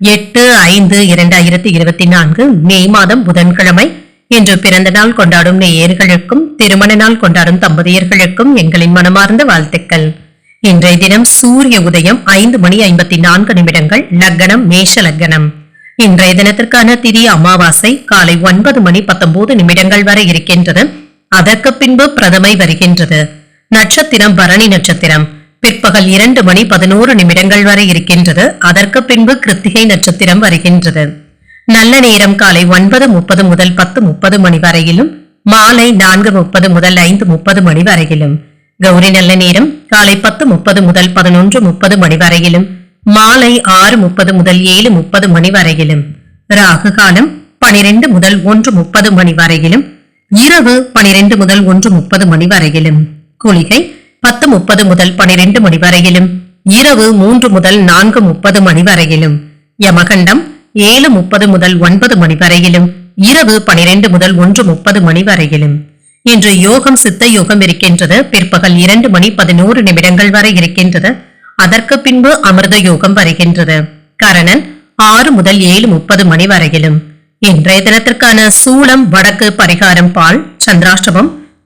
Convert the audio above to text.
எட்டு ஐந்து இரண்டாயிரத்தி இருபத்தி நான்கு மே மாதம் புதன்கிழமை. இன்று பிறந்த நாள் கொண்டாடும் நேயர்களுக்கும் திருமண நாள் கொண்டாடும் தம்பதியர்களுக்கும் எங்களின் மனமார்ந்த வாழ்த்துக்கள். இன்றைய தினம் சூரிய உதயம் ஐந்து மணி ஐம்பத்தி நான்கு நிமிடங்கள் லக்னம் மேஷ லக்னம். இன்றைய தினத்திற்கான திதி அமாவாசை காலை ஒன்பது மணி பத்தொன்பது நிமிடங்கள் வரை இருக்கின்றது. அதற்கு பின்பு பிரதமை வருகின்றது. நட்சத்திரம் பரணி நட்சத்திரம். பிற்பகல் இரண்டு மணி பதினோரு நிமிடங்கள் வரை இருக்கின்றது. அதற்கு பின்பு கிருத்திகை நட்சத்திரம் வருகின்றது. நல்ல நேரம் காலை ஒன்பது முப்பது முதல் பத்து முப்பது மணி வரையிலும் மாலை நான்கு முப்பது முதல் ஐந்து முப்பது மணி வரையிலும். கௌரி நல்ல நேரம் காலை பத்து முப்பது முதல் பதினொன்று முப்பது மணி வரையிலும் மாலை ஆறு முப்பது முதல் ஏழு முப்பது மணி வரையிலும். ராகு காலம் பனிரெண்டு முதல் ஒன்று முப்பது மணி வரையிலும் இரவு பனிரெண்டு முதல் ஒன்று முப்பது மணி வரையிலும். குளிகை பத்து முப்பது முதல் பனிரெண்டு மணி வரையிலும் இரவு மூன்று முதல் நான்கு முப்பது மணி வரையிலும் யமகண்டம் ஏழு முப்பது முதல் ஒன்பது மணி வரையிலும் இரவு பனிரெண்டு முதல் ஒன்று முப்பது மணி வரையிலும். இன்று யோகம் சித்த யோகம் இருக்கின்றது. பிற்பகல் இரண்டு மணி பதினோரு நிமிடங்கள் வரை இருக்கின்றது. அதற்கு பின்பு அமிர்த யோகம் வருகின்றது. கரணன் ஆறு முதல் ஏழு முப்பது மணி வரையிலும். இன்றைய தினத்திற்கான சூளம் வடக்கு பரிகாரம் பால் சந்திராஷ்டமம்